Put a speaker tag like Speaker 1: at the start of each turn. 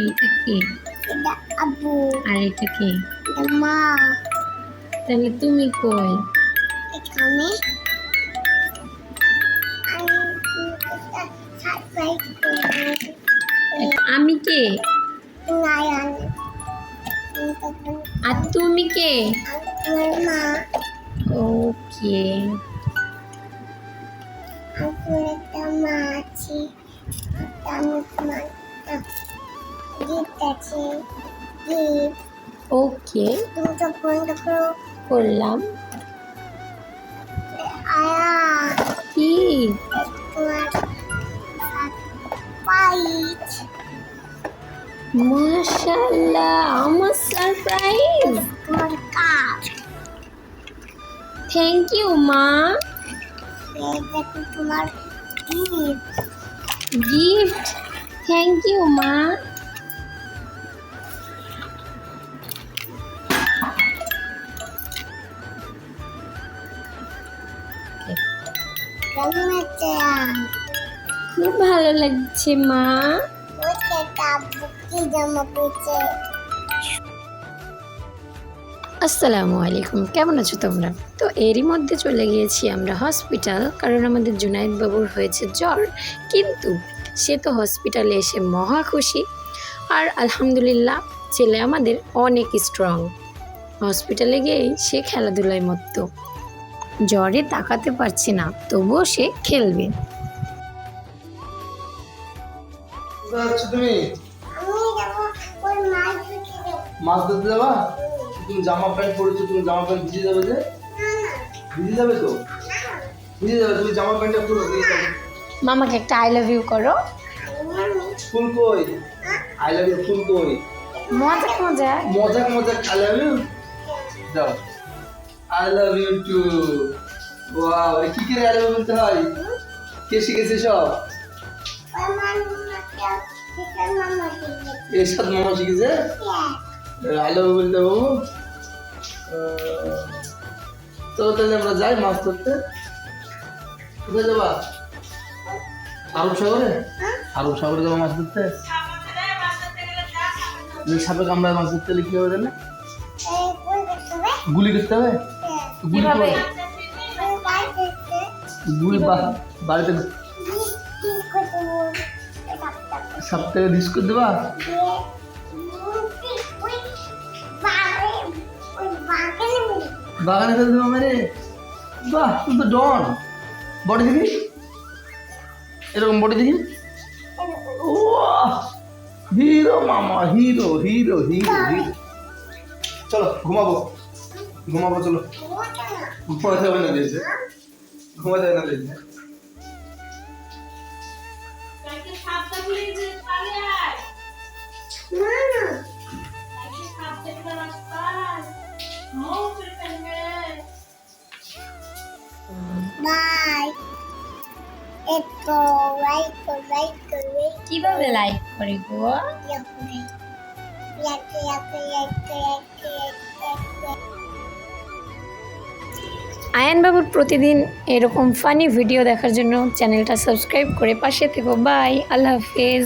Speaker 1: এইটা কি?
Speaker 2: এটা আব্বু।
Speaker 1: আর এটা কি?
Speaker 2: মা।
Speaker 1: তাহলে তুমি কই?
Speaker 2: এখানে। আমি
Speaker 1: কে? আর তুমি কে? ওকে।
Speaker 2: আমার মা আছে। আমি গিফট আছে গিফট
Speaker 1: ওকে
Speaker 2: বন্ধ
Speaker 1: করলাম।
Speaker 2: আয়া
Speaker 1: কি?
Speaker 2: পাইট
Speaker 1: মাশাআল্লাহ আমার সারপ্রাইজ
Speaker 2: তোমার কাজ
Speaker 1: থ্যাংক ইউ মা।
Speaker 2: তোমার গিফট
Speaker 1: গিফট থ্যাংক ইউ মা। খুব ভালো লাগছে, মা। আসসালামু আলাইকুম, কেমন আছো তোমরা? তো এরই মধ্যে চলে গিয়েছি আমরা হসপিটাল কারণ আমাদের জুনাইদ বাবুর হয়েছে জ্বর। কিন্তু সে তো হসপিটালে এসে মহা খুশি। আর আলহামদুলিল্লাহ, ছেলে আমাদের অনেক স্ট্রং হসপিটালে গিয়েই সে খেলাধুলায় মত্ত। জ্বরে তাকাতে পারছে না তবুও সে খেলবে।
Speaker 2: ওই মাছ ধরতে। যাব।
Speaker 3: তুমি জামা প্যান্ট পরেছো তুমি জামা প্যান্ট ভিজে যাবে যে? ভিজে যাবে তো? ভিজে যাবে তুমি জামা প্যান্টটা খুলো
Speaker 1: মামাকে একটা আই লাভ ইউ করো।
Speaker 3: ফুল কই? আই লাভ ইউ ফুল কই?
Speaker 1: মজা মজা।
Speaker 3: মজাক মজাক আই লাভ ইউ যাও। I love you too wow কি করে আই লাভ বলতে হয়? কে শিখেছে সব?
Speaker 2: চিকেন মামা
Speaker 3: শিখেছে আই লাভ বলতে বাবু। চলো তাহলে আমরা যাই মাছ ধরতে। কোথায় যাবা? আরব সাগরে? আরব সাগরে যাব মাছ ধরতে? সাপে কামড়ায় মাছ ধরতে হলে কি হবে
Speaker 2: হবে।
Speaker 3: গুলি করতে হবে? তো গুলি বাড়িতে
Speaker 2: কি কি করতে হবে এটা
Speaker 3: সাপ থেকে ডিস করে দেবা? বাগানে ফেলে দেবা মেরে বাহ তুই তো ডন। বডি দেখি। এরকম বডি দেখি। হিরো মামা হিরো হিরো হিরো হিরো। চলো ঘুমাবো। ঘুমাবো চলো।
Speaker 2: ওটা না
Speaker 3: ঘুমাতে হবে না দিয়েছে ঘুমাতে হবে না দিয়েছে
Speaker 2: না না বাই একটু লাইক লাইক করে
Speaker 1: কীভাবে লাইক করে গো
Speaker 2: ইয়াকে ইয়াকে ইয়াকে ইয়াকে ইয়াকে
Speaker 1: আয়ান বাবুর প্রতিদিন এরকম ফানি ভিডিও দেখার জন্য চ্যানেলটা সাবস্ক্রাইব করে পাশে থেকো। বাই আল্লাহ হাফেজ।